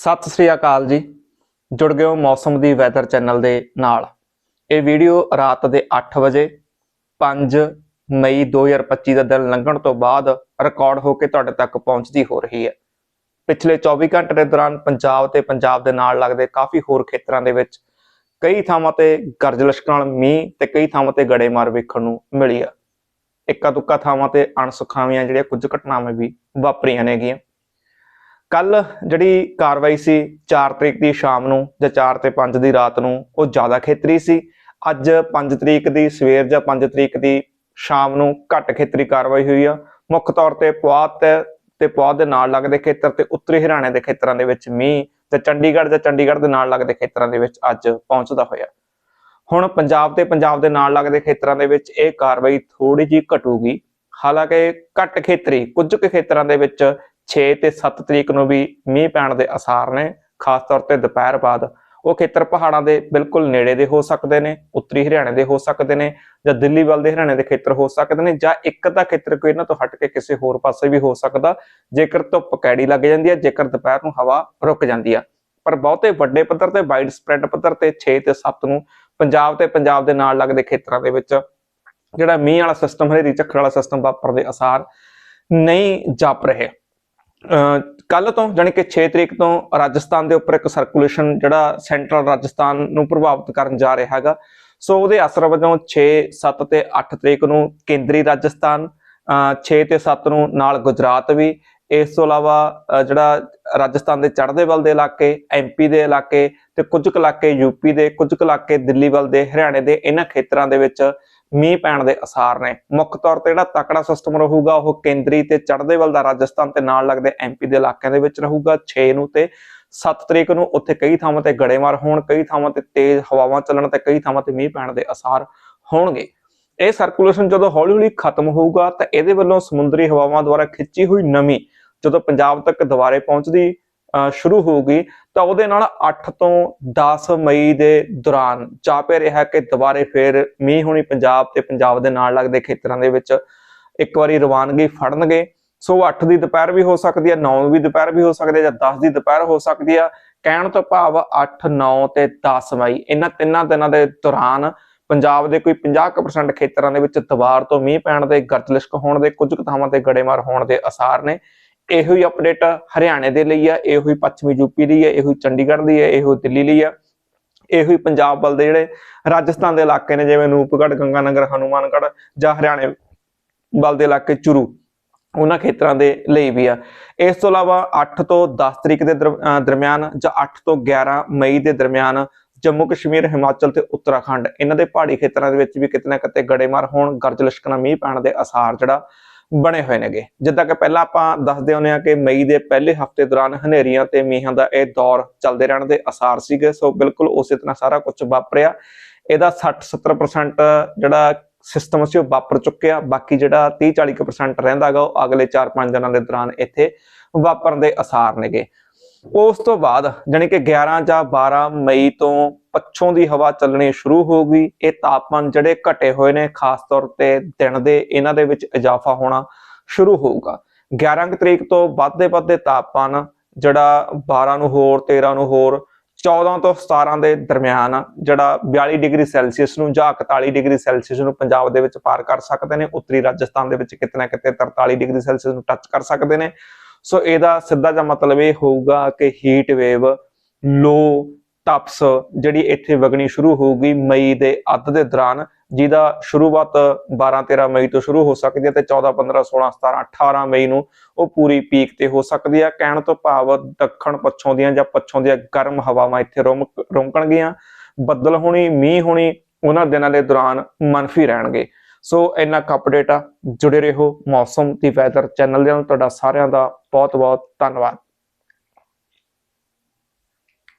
ਸਤਿ ਸ੍ਰੀ ਅਕਾਲ ਜੀ। ਜੁੜ ਗਏ ਹੋ ਮੌਸਮ ਦੀ ਵੈਦਰ ਚੈਨਲ ਦੇ ਨਾਲ। ਇਹ ਵੀਡੀਓ ਰਾਤ ਦੇ 8 ਵਜੇ 5 ਮਈ 2025 ਦਾ ਦਿਨ ਲੰਘਣ ਤੋਂ ਬਾਅਦ ਰਿਕਾਰਡ ਹੋ ਕੇ ਤੁਹਾਡੇ ਤੱਕ ਪਹੁੰਚਦੀ ਹੋ ਰਹੀ ਹੈ। ਪਿਛਲੇ 24 ਘੰਟੇ ਦੇ ਦੌਰਾਨ ਪੰਜਾਬ ਤੇ ਪੰਜਾਬ ਦੇ ਨਾਲ ਲੱਗਦੇ ਕਾਫੀ ਹੋਰ ਖੇਤਰਾਂ ਦੇ ਵਿੱਚ ਕਈ ਥਾਵਾਂ ਤੇ ਗਰਜ ਲਿਸ਼ਕ ਨਾਲ ਮੀਂਹ ਤੇ ਕਈ ਥਾਵਾਂ ਤੇ ਗੜੇਮਾਰ ਵੇਖਣ ਨੂੰ ਮਿਲੀ ਆ ਇੱਕਾ ਦੁੱਕਾ ਥਾਵਾਂ ਤੇ ਅਣਸੁਖਾਵੀਆਂ ਜਿਹੜੀਆਂ ਕੁਝ ਘਟਨਾਵਾਂ ਵੀ ਵਾਪਰੀਆਂ ਨੇਗੀਆਂ। ਕੱਲ ਜਿਹੜੀ ਕਾਰਵਾਈ ਸੀ 4 ਤਰੀਕ ਦੀ ਸ਼ਾਮ ਨੂੰ ਜਾਂ 4 ਤੇ 5 ਦੀ ਰਾਤ ਨੂੰ, ਉਹ ਜ਼ਿਆਦਾ ਖੇਤਰੀ ਸੀ। ਅੱਜ 5 ਤਰੀਕ ਦੀ ਸਵੇਰ ਜਾਂ 5 ਤਰੀਕ ਦੀ ਸ਼ਾਮ ਨੂੰ ਘੱਟ ਖੇਤਰੀ ਕਾਰਵਾਈ ਹੋਈ ਆ। ਮੁੱਖ ਤੌਰ ਤੇ ਪੁਆਧ ਤੇ ਤੇ ਪੁਆਧ ਦੇ ਨਾਲ ਲੱਗਦੇ ਖੇਤਰ ਤੇ ਉੱਤਰੀ ਹਰਿਆਣੇ ਦੇ ਖੇਤਰਾਂ ਦੇ ਵਿੱਚ ਮੀਂਹ ਤੇ ਚੰਡੀਗੜ੍ਹ ਜਾਂ ਚੰਡੀਗੜ੍ਹ ਦੇ ਨਾਲ ਲੱਗਦੇ ਖੇਤਰਾਂ ਦੇ ਵਿੱਚ ਅੱਜ ਪਹੁੰਚਦਾ ਹੋਇਆ। ਹੁਣ ਪੰਜਾਬ ਤੇ ਪੰਜਾਬ ਦੇ ਨਾਲ ਲੱਗਦੇ ਖੇਤਰਾਂ ਦੇ ਵਿੱਚ ਇਹ ਕਾਰਵਾਈ ਥੋੜੀ ਜਿਹੀ ਘਟੂਗੀ। ਹਾਲਾਂਕਿ ਘੱਟ ਖੇਤਰੀ, ਕੁਝ ਕੁ ਖੇਤਰਾਂ ਦੇ ਵਿੱਚ 6 ਤੇ 7 ਤਰੀਕ ਨੂੰ ਵੀ ਮੀਂਹ ਪੈਣ ਦੇ ਅਸਾਰ ਨੇ, ਖਾਸ ਤੌਰ ਤੇ ਦੁਪਹਿਰ ਬਾਅਦ। ਉਹ ਖੇਤਰ ਪਹਾੜਾਂ ਦੇ ਬਿਲਕੁਲ ਨੇੜੇ ਦੇ ਹੋ ਸਕਦੇ ਨੇ, ਉੱਤਰੀ ਹਰਿਆਣੇ ਦੇ ਹੋ ਸਕਦੇ ਨੇ, ਜਾਂ ਦਿੱਲੀ ਵੱਲ ਦੇ ਹਰਿਆਣੇ ਦੇ ਖੇਤਰ ਹੋ ਸਕਦੇ ਨੇ, ਜਾਂ ਇੱਕ ਦਾ ਖੇਤਰ ਕੋਈ ਇਹਨਾਂ ਤੋਂ ਹਟ ਕੇ ਕਿਸੇ ਹੋਰ ਪਾਸੇ ਵੀ ਹੋ ਸਕਦਾ। ਜੇਕਰ ਧੁੱਪ ਕੈੜੀ ਲੱਗ ਜਾਂਦੀ ਹੈ, ਜੇਕਰ ਦੁਪਹਿਰ ਨੂੰ ਹਵਾ ਰੁਕ ਜਾਂਦੀ ਹੈ। ਪਰ ਬਹੁਤੇ ਵੱਡੇ ਪੱਧਰ ਤੇ ਵਾਈਡ ਸਪਰੈਡ ਪੱਧਰ ਤੇ 6 ਤੇ 7 ਨੂੰ ਪੰਜਾਬ ਤੇ ਪੰਜਾਬ ਦੇ ਨਾਲ ਲੱਗਦੇ ਖੇਤਰਾਂ ਦੇ ਵਿੱਚ ਜਿਹੜਾ ਮੀਂਹ ਵਾਲਾ ਸਿਸਟਮ ਹਨੇਰੀ ਝੱਖੜ ਵਾਲਾ ਸਿਸਟਮ ਵਾਪਰ ਦੇ ਅਸਾਰ ਨਹੀਂ ਜਾਪ ਰਹੇ। ਕੱਲ ਤੋਂ ਜਾਨੀ ਕਿ 6 ਤਰੀਕ ਤੋਂ ਰਾਜਸਥਾਨ ਦੇ ਉੱਪਰ ਇੱਕ ਸਰਕੂਲੇਸ਼ਨ ਜਿਹੜਾ ਸੈਂਟਰਲ ਰਾਜਸਥਾਨ ਨੂੰ ਪ੍ਰਭਾਵਿਤ ਕਰਨ ਜਾ ਰਿਹਾ ਹੈਗਾ। ਸੋ ਉਹਦੇ ਅਸਰ ਵਜੋਂ 6 7 ਤੇ 8 ਤਰੀਕ ਨੂੰ ਕੇਂਦਰੀ ਰਾਜਸਥਾਨ 6 ਤੇ 7 ਨੂੰ ਨਾਲ ਗੁਜਰਾਤ ਵੀ। ਇਸ ਤੋਂ ਇਲਾਵਾ ਜਿਹੜਾ ਰਾਜਸਥਾਨ ਦੇ ਚੜ੍ਹਦੇ ਵੱਲ ਦੇ ਇਲਾਕੇ ਐਮਪੀ ਦੇ ਇਲਾਕੇ ਤੇ ਕੁਝ ਕੁ ਇਲਾਕੇ ਯੂਪੀ ਦੇ, ਕੁਝ ਕੁ ਇਲਾਕੇ ਦਿੱਲੀ ਵੱਲ ਦੇ, ਹਰਿਆਣੇ ਦੇ, ਇਹਨਾਂ ਖੇਤਰਾਂ ਦੇ ਵਿੱਚ ਮੀਂਹ ਪੈਣ ਦੇ ਅਸਾਰ ਨੇ। ਮੁੱਖ ਤੌਰ ਤੇ ਜਿਹੜਾ ਤਕੜਾ ਸਿਸਟਮ ਰਹੂਗਾ, ਉਹ ਕੇਂਦਰੀ ਤੇ ਚੜ੍ਹਦੇ ਵੱਲ ਦਾ ਰਾਜਸਥਾਨ ਤੇ ਨਾਲ ਲੱਗਦੇ ਐਮਪੀ ਦੇ ਇਲਾਕਿਆਂ ਦੇ ਵਿੱਚ ਰਹੂਗਾ। 6 ਨੂੰ ਤੇ 7 ਤਰੀਕ ਨੂੰ ਉੱਥੇ ਕਈ ਥਾਵਾਂ ਤੇ ਗੜੇਮਾਰ ਹੋਣ, ਕਈ ਥਾਵਾਂ ਤੇ ਤੇਜ਼ ਹਵਾਵਾਂ ਚੱਲਣ ਤੇ ਕਈ ਥਾਵਾਂ ਤੇ ਮੀਂਹ ਪੈਣ ਦੇ ਅਸਾਰ ਹੋਣਗੇ। ਇਹ ਸਰਕੂਲੇਸ਼ਨ ਜਦੋਂ ਹੌਲੀ-ਹੌਲੀ ਖਤਮ ਹੋਊਗਾ, ਤਾਂ ਇਹਦੇ ਵੱਲੋਂ ਸਮੁੰਦਰੀ ਹਵਾਵਾਂ ਦੁਆਰਾ ਖਿੱਚੀ ਹੋਈ ਨਮੀ ਜਦੋਂ ਪੰਜਾਬ ਤੱਕ ਦੁਬਾਰੇ ਪਹੁੰਚਦੀ ਸ਼ੁਰੂ ਹੋਊਗੀ, ਤਾਂ ਉਹਦੇ ਨਾਲ 8 ਤੋਂ 10 ਮਈ ਦੇ ਦੌਰਾਨ ਚਾਪੇ ਰਿਹਾ ਕਿ ਦੁਬਾਰੇ ਫੇਰ ਮੀਂਹ ਹੋਣੀ ਪੰਜਾਬ ਤੇ ਪੰਜਾਬ ਦੇ ਨਾਲ ਲੱਗਦੇ ਖੇਤਰਾਂ ਦੇ ਵਿੱਚ ਇੱਕ ਵਾਰੀ ਰਵਾਨਗੀ ਫੜਨਗੇ। ਸੋ 8 ਦੀ ਦੁਪਹਿਰ ਵੀ ਹੋ ਸਕਦੀ ਹੈ 9 ਦੀ ਦੁਪਹਿਰ ਵੀ ਹੋ ਸਕਦੀ ਹੈ ਜਾਂ 10 ਦੀ ਦੁਪਹਿਰ ਹੋ ਸਕਦੀ ਹੈ ਕਹਿਣ ਤੋਂ ਭਾਵ 8 9 ਤੇ 10 ਮਈ, ਇਹਨਾਂ ਤਿੰਨਾਂ ਦਿਨਾਂ ਦੇ ਦੌਰਾਨ ਪੰਜਾਬ ਦੇ ਕੋਈ 50% ਖੇਤਰਾਂ ਦੇ ਵਿੱਚ ਦੁਬਾਰ ਤੋਂ ਮੀਂਹ ਪੈਣ ਦੇ ਗਰਜ ਲਿਸ਼ਕ ਹੋਣ ਦੇ, ਕੁਝ ਥਾਵਾਂ ਤੇ ਗੜੇਮਾਰ ਹੋਣ ਦੇ ਅਸਾਰ ਨੇ। ਇਹੋ ਹੀ ਅਪਡੇਟ ਹਰਿਆਣੇ ਦੇ ਲਈ ਆ, ਇਹੋ ਹੀ ਪੱਛਮੀ ਯੂਪੀ ਦੀ ਹੈ ਇਹੋ ਹੀ ਚੰਡੀਗੜ੍ਹ ਦੀ ਹੈ ਇਹੋ ਦਿੱਲੀ ਲਈ ਆ। ਇਹੋ ਹੀ ਪੰਜਾਬ ਵੱਲ ਦੇ ਜਿਹੜੇ ਰਾਜਸਥਾਨ ਦੇ ਇਲਾਕੇ ਨੇ, ਜਿਵੇਂ ਨੂਪਗੜ੍ਹ ਗੰਗਾਨਗਰ, ਹਨੂਮਾਨਗੜ੍ਹ ਜਾਂ ਹਰਿਆਣੇ ਵੱਲ ਦੇ ਇਲਾਕੇ ਚੁਰੂ, ਉਹਨਾਂ ਖੇਤਰਾਂ ਦੇ ਲਈ ਵੀ ਆ। ਇਸ ਤੋਂ ਇਲਾਵਾ 8 ਤੋਂ 10 ਤਰੀਕ ਦੇ ਦਰਮਿਆਨ ਜਾਂ 8 ਤੋਂ 11 ਮਈ ਦੇ ਦਰਮਿਆਨ ਜੰਮੂ ਕਸ਼ਮੀਰ, ਹਿਮਾਚਲ ਤੇ ਉੱਤਰਾਖੰਡ, ਇਹਨਾਂ ਦੇ ਪਹਾੜੀ ਖੇਤਰਾਂ ਦੇ ਵਿੱਚ ਵੀ ਕਿਤੇ ਨਾ ਕਿਤੇ ਗੜੇਮਾਰ ਹੋਣ, ਗਰਜ ਲਿਸ਼ਕਣਾ ਮੀਂਹ ਪੈਣ ਦੇ ਅਸਾਰ ਜਿਹੜਾ ਬਣੇ ਹੋਏ ਨੇਗੇ। ਜਿੱਦਾਂ ਕਿ ਪਹਿਲਾਂ ਆਪਾਂ ਦੱਸਦੇ ਹੁੰਦੇ ਆ ਕਿ ਮਈ ਦੇ ਪਹਿਲੇ ਹਫ਼ਤੇ ਦੌਰਾਨ ਹਨੇਰੀਆਂ ਤੇ ਮੀਂਹਾਂ ਦਾ ਇਹ ਦੌਰ ਚੱਲਦੇ ਰਹਿਣ ਦੇ ਅਸਾਰ ਸੀਗੇ। ਸੋ ਬਿਲਕੁਲ ਉਸੇ ਤਰ੍ਹਾਂ ਸਾਰਾ ਕੁਝ ਵਾਪਰਿਆ। ਇਹਦਾ 60-70% ਜਿਹੜਾ ਸਿਸਟਮ ਸੀ ਉਹ ਵਾਪਰ ਚੁੱਕਿਆ। ਬਾਕੀ ਜਿਹੜਾ 30-40% ਰਹਿੰਦਾਗਾ ਉਹ ਅਗਲੇ 4-5 ਦਿਨਾਂ ਦੇ ਦੌਰਾਨ ਇੱਥੇ ਵਾਪਰਨ ਦੇ ਅਸਾਰ ਨੇਗੇ। ਉਸ ਤੋਂ ਬਾਅਦ ਜਾਨੀ ਕਿ 11 ਜਾਂ 12 ਮਈ ਤੋਂ ਪੱਛੋਂ ਦੀ ਹਵਾ ਚੱਲਣੀ ਸ਼ੁਰੂ ਹੋ ਗਈ। ਇਹ ਤਾਪਮਾਨ ਜਿਹੜੇ ਘਟੇ ਹੋਏ ਨੇ, ਖਾਸ ਤੌਰ ਤੇ ਦਿਨ ਦੇ, ਇਹਨਾਂ ਦੇ ਵਿੱਚ ਇਜ਼ਾਫਾ ਹੋਣਾ ਸ਼ੁਰੂ ਹੋਊਗਾ। 11 ਤਰੀਕ ਤੋਂ ਵੱਧਦੇ ਵੱਧਦੇ ਤਾਪਮਾਨ ਜਿਹੜਾ 12 ਨੂੰ ਹੋਰ 13 ਨੂੰ ਹੋਰ 14 ਤੋਂ 17 ਦੇ ਦਰਮਿਆਨ ਜਿਹੜਾ 42 ਡਿਗਰੀ ਸੈਲਸੀਅਸ ਨੂੰ ਜਾਂ 41 ਡਿਗਰੀ ਸੈਲਸੀਅਸ ਨੂੰ ਪੰਜਾਬ ਦੇ ਵਿੱਚ ਪਾਰ ਕਰ ਸਕਦੇ ਨੇ। ਉੱਤਰੀ ਰਾਜਸਥਾਨ ਦੇ ਵਿੱਚ ਕਿਤੇ ਨਾ ਕਿਤੇ 43 ਡਿਗਰੀ ਸੈਲਸੀਅਸ ਨੂੰ ਟੱਚ ਕਰ ਸਕਦੇ ਨੇ। ਸੋ ਇਹਦਾ ਸਿੱਧਾ ਜਿਹਾ ਮਤਲਬ ਇਹ ਹੋਊਗਾ ਕਿ ਹੀਟ ਵੇਵ ਲੋ ਟਪਸ ਜਿਹੜੀ ਇੱਥੇ ਵਗਣੀ ਸ਼ੁਰੂ ਹੋਊਗੀ ਮਈ ਦੇ ਅੱਧ ਦੇ ਦੌਰਾਨ, ਜਿਹਦਾ ਸ਼ੁਰੂਆਤ 12 13 ਮਈ ਤੋਂ ਸ਼ੁਰੂ ਹੋ ਸਕਦੀ ਹੈ ਤੇ 14 15 16 17 18 ਮਈ ਨੂੰ ਉਹ ਪੂਰੀ ਪੀਕ ਤੇ ਹੋ ਸਕਦੀ ਹੈ। ਕਹਿਣ ਤੋਂ ਭਾਵ ਦੱਖਣ ਪੱਛੋਂ ਦੀਆਂ ਜਾਂ ਪੱਛੋਂ ਦੀਆਂ ਗਰਮ ਹਵਾਵਾਂ ਇੱਥੇ ਰੁਮਕਣਗੀਆਂ ਬੱਦਲ ਹੋਣੀ, ਮੀਂਹ ਹੋਣੀ, ਉਹਨਾਂ ਦਿਨਾਂ ਦੇ ਦੌਰਾਨ ਮਨਫੀ ਰਹਿਣਗੇ। ਸੋ ਇੰਨਾ ਕੁ ਅਪਡੇਟ ਆ। ਜੁੜੇ ਰਹੋ ਮੌਸਮ ਦੀ ਵੈਦਰ ਚੈਨਲ ਦੇ ਨਾਲ। ਤੁਹਾਡਾ ਸਾਰਿਆਂ ਦਾ ਬਹੁਤ ਬਹੁਤ ਧੰਨਵਾਦ।